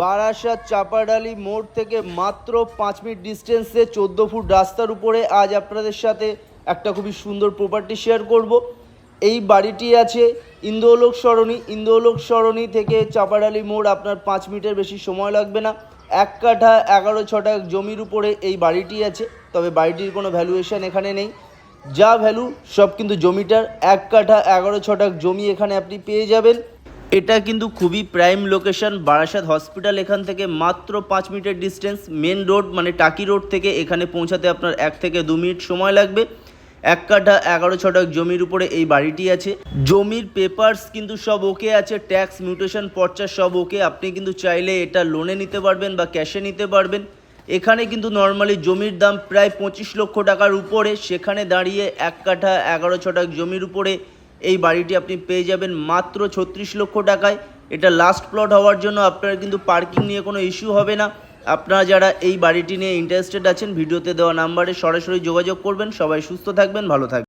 বারাসাত চাপাডালি মোড় থেকে মাত্র পাঁচ মিনিট ডিস্টেন্সে চোদ্দ ফুট রাস্তার উপরে আজ আপনাদের সাথে একটা খুবই সুন্দর প্রপার্টি শেয়ার করব। এই বাড়িটি আছে ইন্দোলোক সরণি। ইন্দোলোক সরণি থেকে চাপাডালি মোড় আপনার পাঁচ মিনিটের বেশি সময় লাগবে না। এক কাঠা এগারো ছটা জমির উপরে এই বাড়িটি আছে। তবে বাড়িটির কোনো ভ্যালুয়েশন এখানে নেই। যা ভ্যালু সব কিন্তু জমিটার। এক কাঠা এগারো ছটা জমি এখানে আপনি পেয়ে যাবেন। এটা কিন্তু খুবই প্রাইম লোকেশন বারাসাত হসপিটাল এখান থেকে মাত্র পাঁচ মিনিটের ডিস্টেন্স মেন রোড মানে টাকি রোড থেকে এখানে পৌঁছাতে আপনার এক থেকে দু মিনিট সময় লাগবে। এক কাঠা এগারো ছটাক জমির উপরে এই বাড়িটি আছে। জমির পেপারস কিন্তু সব ওকে আছে ট্যাক্স মিউটেশন পর্চা সব ওকে আপনি কিন্তু চাইলে এটা লোনে নিতে পারবেন বা ক্যাশে নিতে পারবেন। এখানে কিন্তু নর্মালি জমির দাম প্রায় পঁচিশ লক্ষ টাকার উপরে। সেখানে দাঁড়িয়ে এক কাঠা এগারো ছটাক জমির উপরে এই বাড়িটি আপনি পেয়ে যাবেন মাত্র ছত্রিশ লক্ষ টাকায়। এটা লাস্ট প্লট হওয়ার জন্য আপনার কিন্তু পার্কিং নিয়ে কোনো ইস্যু হবে না। আপনারা যারা এই বাড়িটি নিয়ে ইন্টারেস্টেড আছেন, ভিডিওতে দেওয়া নাম্বারে সরাসরি যোগাযোগ করবেন। সবাই সুস্থ থাকবেন, ভালো থাকবেন।